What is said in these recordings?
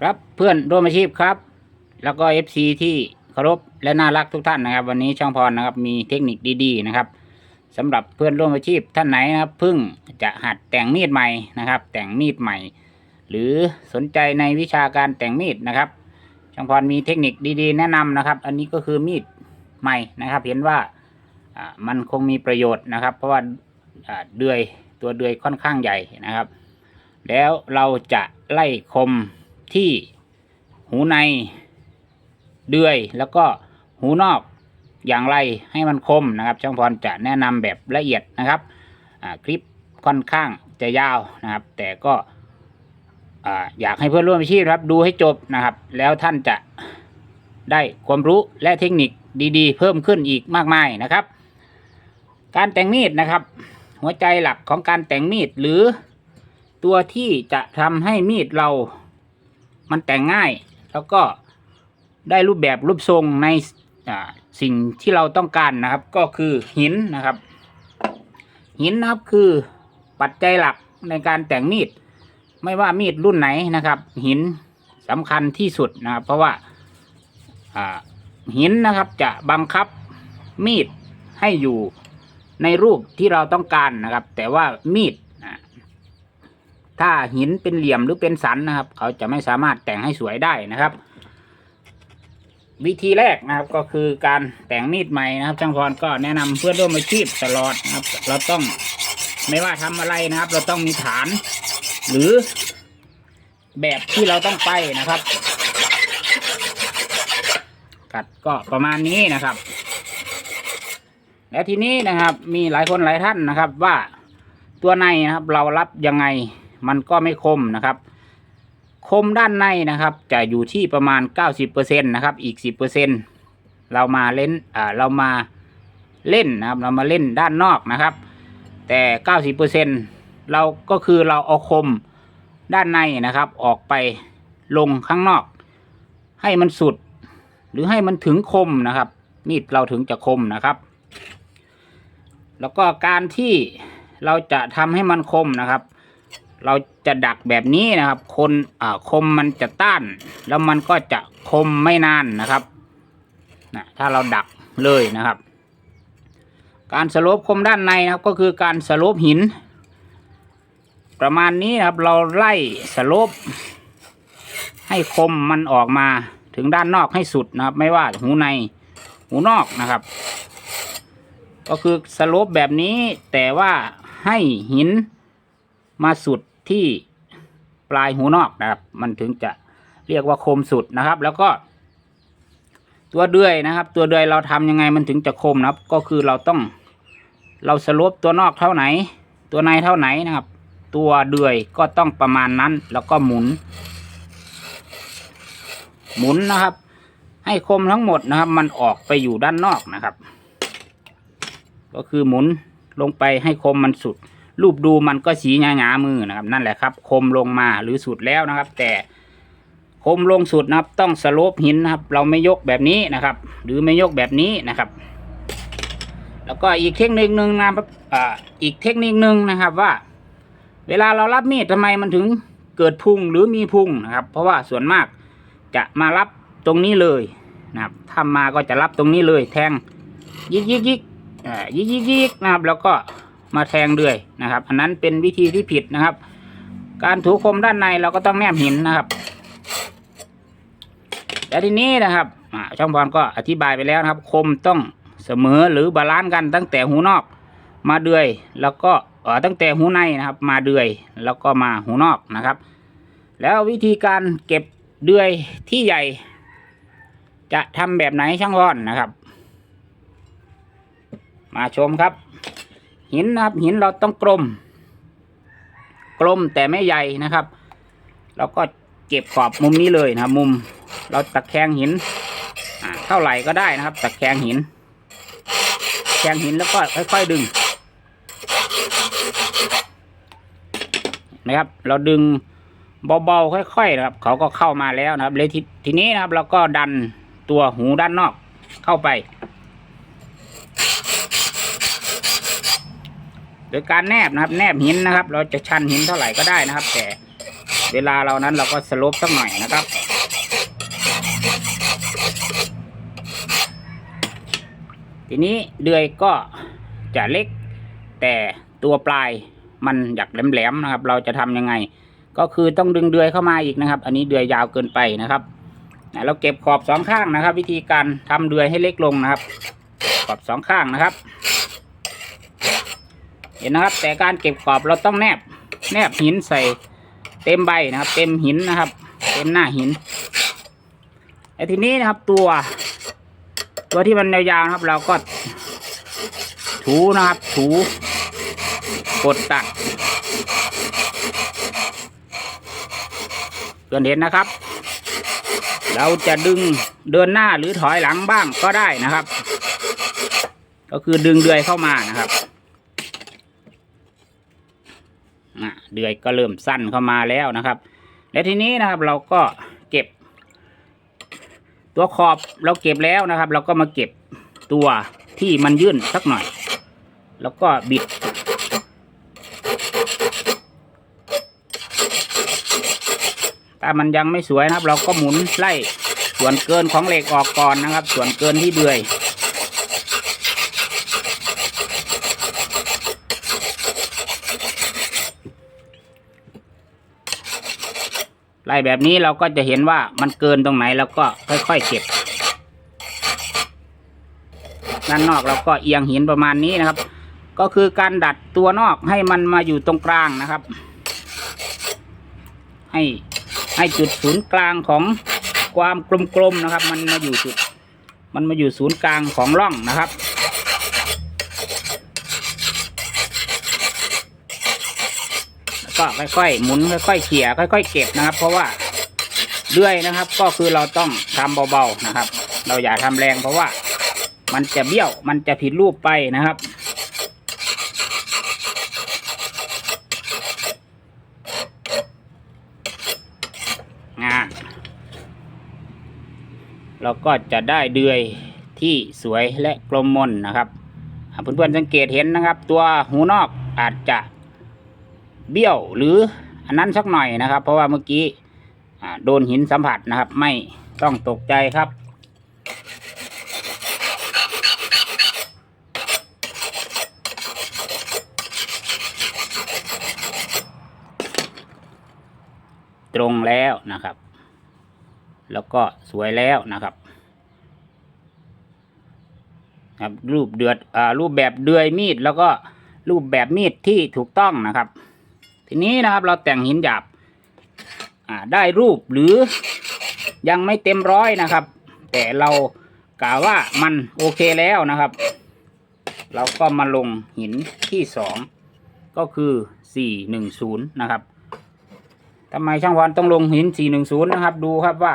ครับเพื่อนร่วมอาชีพครับ แล้วก็เอฟซีที่เคารพและน่ารักทุกท่านนะครับ วันนี้ช่างพรนะครับมีเทคนิคดีๆนะครับสำหรับเพื่อนร่วมอาชีพท่านไหนนะครับเพิ่งจะหัดแต่งมีดใหม่นะครับ แต่งมีดใหม่ หรือสนใจในวิชาการแต่งมีดนะครับ ช่างพรมีเทคนิคดีๆ แนะนำนะครับ อันนี้ก็คือมีดใหม่นะครับ เห็นว่ามันคงมีประโยชน์นะครับ เพราะว่าอ่าเดือยตัวเดือยค่อนข้างใหญ่นะครับ แล้วเราจะไล่คม ที่หูใน เดือยแล้วก็หูนอกอย่างไรให้มันคมนะครับ ช่างพรจะแนะนำแบบละเอียดนะครับคลิปค่อนข้างจะยาวนะครับ แต่ก็อยากให้เพื่อนร่วมอาชีพครับ ดูให้จบนะครับ แล้วท่านจะได้ความรู้และเทคนิคดีๆ เพิ่มขึ้นอีกมากมายนะครับ การแต่งมีดนะครับ หัวใจหลักของการแต่งมีดหรือตัวที่จะทำให้มีดเรา มันแต่งง่าย แล้วก็ได้รูปแบบรูปทรงในสิ่งที่เราต้องการนะครับ ก็คือหินนะครับ หินนะครับคือปัจจัยหลักในการแต่งมีด ไม่ว่ามีดรุ่นไหนนะครับ หินสำคัญที่สุดนะครับ เพราะว่าหินนะครับจะบังคับมีดให้อยู่ในรูปที่เราต้องการนะครับ แต่ว่ามีด ถ้าหินเป็นเหลี่ยมหรือเป็นสันนะครับ เขาจะไม่สามารถแต่งให้สวยได้นะครับ วิธีแรกนะครับก็คือการแต่งมีดใหม่นะครับช่างพรก็แนะนำเพื่อนร่วมอาชีพตลอดนะครับ เราต้องไม่ว่าทำอะไรนะครับ เราต้องมีฐาน หรือแบบที่เราต้องไปนะครับ กัดก็ประมาณนี้นะครับ และทีนี้นะครับมีหลายคนหลายท่านนะครับว่าตัวในนะครับเรารับยังไง มันก็ไม่คมนะครับ คมด้านในนะครับ จะอยู่ที่ประมาณ 90%นะครับ อีก 10%เรามาเล่นอ่าเรามาเล่นนะครับ เรามาเล่นด้านนอกนะครับ แต่ 90%เราก็คือเราเอาคมด้านในนะครับ ออกไปลงข้างนอก ให้มันสุด หรือให้มันถึงคมนะครับ มีดเราถึงจะคมนะครับ แล้วก็การที่เราจะทำให้มันคมนะครับ เราจะดักแบบนี้นะครับ คนคมมันจะต้าน แล้วมันก็จะคมไม่นานนะครับนะถ้าเราดักเลยนะครับ การสโลปคมด้านในนะครับก็คือการสโลปหิน ประมาณนี้นะครับเราไล่สโลปให้คมมันออกมาถึงด้านนอกให้สุดนะครับ ไม่ว่าหูในหูนอกนะครับ ก็คือสโลปแบบนี้แต่ว่าให้หินมาสุด ที่ปลายหูนอกนะครับ มันถึงจะเรียกว่าคมสุดนะครับ แล้วก็ ตัวเดือยนะครับ ตัวเดือยเราทำยังไงมันถึงจะคมนะครับ ก็คือเราต้อง เราสโลปตัวนอกเท่าไหน ตัวในเท่าไหนนะครับ ตัวเดือยก็ต้องประมาณนั้น แล้วก็หมุน หมุนนะครับ ให้คมทั้งหมดนะครับ มันออกไปอยู่ด้านนอกนะครับ ก็คือหมุนลงไปให้คมมันสุด รูปดูมันก็สีหงาๆมือนะครับ นั่นแหละครับ คมลงมาหรือสุดแล้วนะครับ แต่คมลงสุดนะครับ ต้องสโลปหินนะครับ เราไม่ยกแบบนี้นะครับ หรือไม่ยกแบบนี้นะครับ แล้วก็อีกเทคนิคหนึ่งนะครับอ่าอีกเทคนิคหนึ่งนะครับว่า เวลาเรารับมีดทำไมมันถึงเกิดพุงหรือมีพุงนะครับ เพราะว่าส่วนมากจะมารับตรงนี้เลยนะครับถ้ามาก็จะรับตรงนี้เลย แทงยิกยิกยิกอ่ายิกยิกยิกนะครับ แล้วก็ มาแทงเดือยนะครับ อันนั้นเป็นวิธีที่ผิดนะครับ การถูคมด้านในเราก็ต้องแนบหินนะครับและทีนี้นะครับช่างพรก็อธิบายไปแล้วนะครับ คมต้องเสมอหรือบาลานซ์กันตั้งแต่หูนอกมาเดือย แล้วก็เออตั้งแต่หูในนะครับ มาเดือยแล้วก็มาหูนอกนะครับ แล้ววิธีการเก็บเดือยที่ใหญ่ จะทำแบบไหนช่างพรนะครับ มาชมครับ หินนะครับหินเราต้องกลม กลมแต่ไม่ใหญ่นะครับ เราก็เก็บขอบมุมนี้เลยนะครับ มุมเราตะแคงหินเท่าไหร่ก็ได้นะครับ ตะแคงหินแคงหินแล้วก็ค่อย ๆ ดึงนะครับ เราดึงเบาๆค่อยๆนะครับ เขาก็เข้ามาแล้วนะครับเลยททีนี้นะครับ เราก็ดันตัวหูด้านนอกเข้าไป โดยการแนบนะครับ แนบหินนะครับ เราจะชันหินเท่าไหร่ก็ได้นะครับ แต่เวลาเรานั้นเราก็สลบสักหน่อยนะครับ ทีนี้เดือยก็จะเล็ก แต่ตัวปลายมันอยากแหลมๆนะครับ เราจะทำยังไง ก็คือต้องดึงเดือยเข้ามาอีกนะครับ อันนี้เดือยยาวเกินไปนะครับเราเก็บขอบสองข้างนะครับ วิธีการทำเดือยให้เล็กลงนะครับ ขอบสองข้างนะครับ เห็นนะครับ แต่การเก็บขอบเราต้องแนบ แนบหินใส่เต็มใบนะครับ เต็มหินนะครับ เต็มหน้าหินไอ้ทีนี้นะครับตัว ตัวที่มันยาวๆนะครับ เราก็ถูนะครับ ถูกดตัดเพื่อนเห็นนะครับ เราจะดึงเดินหน้าหรือถอยหลังบ้างก็ได้นะครับ ก็คือดึงเดือยเข้ามานะครับ อะเดือยก็เริ่มสั้นเข้ามาแล้วนะครับ และทีนี้นะครับเราก็เก็บ ตัวขอบเราเก็บแล้วนะครับ เราก็มาเก็บตัวที่มันยื่นสักหน่อย แล้วก็บิด ถ้ามันยังไม่สวยนะครับ เราก็หมุนไล่ส่วนเกินของเหล็กออกก่อนนะครับ ส่วนเกินที่เดือย ไล่แบบนี้เราก็จะเห็นว่ามันเกินตรงไหนเราก็ค่อยๆเก็บ ด้านนอกเราก็เอียงหินประมาณนี้นะครับ ก็คือการดัดตัวนอกให้มันมาอยู่ตรงกลางนะครับ ให้ให้จุดศูนย์กลางของความกลมๆนะครับ มันมาอยู่จุด มันมาอยู่ศูนย์กลางของร่องนะครับ แล้ว ก็ค่อยๆหมุนค่อยๆเขี่ยค่อย ๆ เก็บนะครับ เพราะว่าเลื่อยนะครับ ก็คือเราต้องทำเบาๆนะครับ เราอย่าทำแรงเพราะว่ามันจะเบี้ยวมันจะผิดรูปไปนะครับงานเราก็จะได้เดือยที่สวยและกลมมนนะครับเพื่อนๆสังเกตเห็นนะครับ ตัวหูนอกอาจจะ เบี้ยวหรืออันนั้นสักหน่อยนะครับ เพราะว่าเมื่อกี้โดนหินสัมผัสนะครับ ไม่ต้องตกใจครับ ตรงแล้วนะครับ แล้วก็สวยแล้วนะครับครับรูปเดือดอรูปแบบเดือยมีด แล้วก็รูปแบบมีดที่ถูกต้องนะครับ ทีนี้นะครับเราแต่งหินหยาบได้รูปหรือยังไม่เต็มร้อยนะครับ แต่เรากล่าวว่ามันโอเคแล้วนะครับ เราก็มาลงหินที่สองก็คือสี่หนึ่งศูนย์นะครับทำไมช่างพรต้องลงหินสี่หนึ่งศูนย์นะครับ ดูครับว่า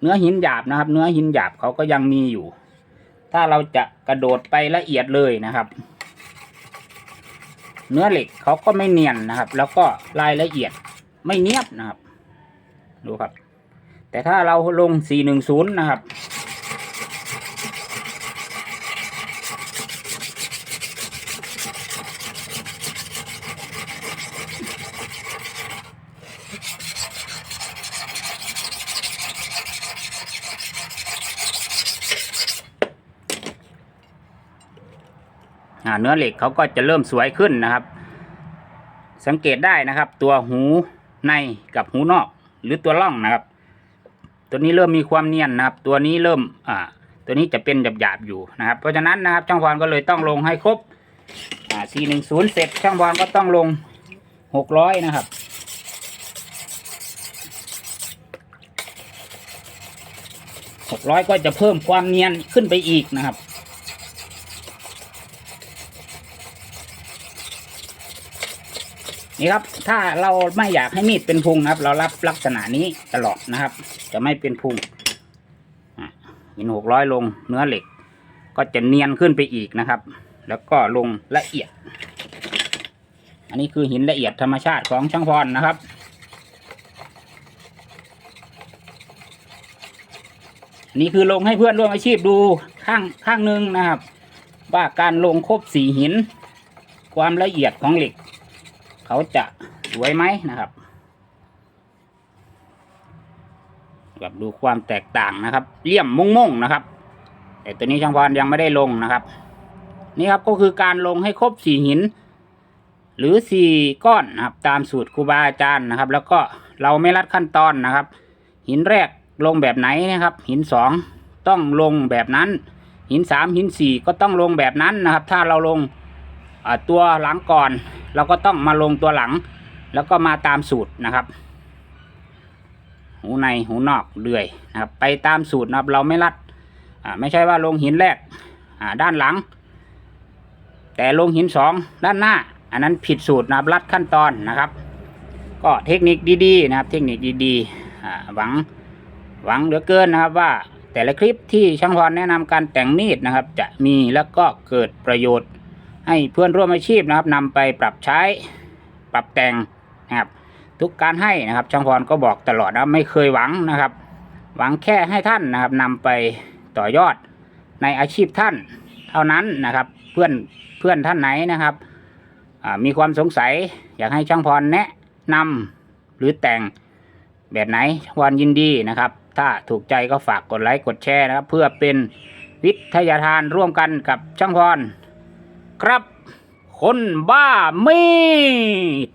เนื้อหินหยาบนะครับ เนื้อหินหยาบเขาก็ยังมีอยู่ ถ้าเราจะกระโดดไปละเอียดเลยนะครับ เนื้อเหล็กเขาก็ไม่เนียนนะครับ แล้วก็รายละเอียดไม่เนียบนะครับ ดูครับ แต่ถ้าเราลง 410 นะครับ เนื้อเหล็กเขาก็จะเริ่มสวยขึ้นนะครับ สังเกตได้นะครับ ตัวหูในกับหูนอก หรือตัวล่องนะครับ ตัวนี้เริ่มมีความเนียนนะครับ ตัวนี้เริ่มอ่าตัวนี้จะเป็นหยาบๆอยู่นะครับ เพราะฉะนั้นนะครับช่างพรก็เลยต้องลงให้ครบอ่า410 เสร็จช่างพรก็ต้องลง 600 นะครับ600 ก็จะเพิ่มความเนียนขึ้นไปอีกนะครับ นี่ครับ ถ้าเราไม่อยากให้มีดเป็นพุงนะครับ เรารับลักษณะนี้ตลอดนะครับ จะไม่เป็นพุงอะหินหกร้อยลงเนื้อเหล็ก ก็จะเนียนขึ้นไปอีกนะครับ แล้วก็ลงละเอียด อันนี้คือหินละเอียดธรรมชาติของช่างพรนะครับนี่คือลงให้เพื่อนร่วมอาชีพดูข้างข้างหนึ่งนะครับ ว่าการลงครบสีหิน ความละเอียดของเหล็ก เขาจะสวยไหมนะครับแบบดูความแตกต่างนะครับเลี่ยมมุ่งมุ่งๆนะครับ แต่ตัวนี้ช่างพรยังไม่ได้ลงนะครับ นี่ครับก็คือการลงให้ครบสี่หิน หรือสี่ก้อนนะครับ ตามสูตรครูบาอาจารย์นะครับ แล้วก็เราไม่รัดขั้นตอนนะครับ หินแรกลงแบบไหนนะครับ หินสองต้องลงแบบนั้น หินสามหินสี่ก็ต้องลงแบบนั้นนะครับ ถ้าเราลงตัวหลังก่อน เราก็ต้องมาลงตัวหลัง แล้วก็มาตามสูตรนะครับ หูในหูนอกเดือยนะครับไปตามสูตรนะครับเราไม่รัดไม่ใช่ว่าลงหินแรกด้านหลัง แต่ลงหินสองด้านหน้า อันนั้นผิดสูตรนะครับรัดขั้นตอนนะครับ ก็เทคนิคดีๆนะครับ เทคนิคดีๆหวังหวังเหลือเกินนะครับว่าแต่ละคลิปที่ช่างพรแนะนำการแต่งมีดนะครับ จะมีแล้วก็เกิดประโยชน์ ให้เพื่อนร่วมอาชีพนะครับนำไปปรับใช้ปรับแต่งนะครับ ทุกการให้นะครับช่างพรก็บอกตลอดนะไม่เคยหวังนะครับ หวังแค่ให้ท่านนะครับนำไปต่อยอดในอาชีพท่านเท่านั้นนะครับ เพื่อนเพื่อนท่านไหนนะครับมีความสงสัยอยากให้ช่างพรแนะนำหรือแต่งแบบไหนช่างพรยินดีนะครับ ถ้าถูกใจก็ฝากกดไลค์กดแชร์นะครับ เพื่อเป็นวิทยาทานร่วมกันกับช่างพร ครับ คนบ้ามีด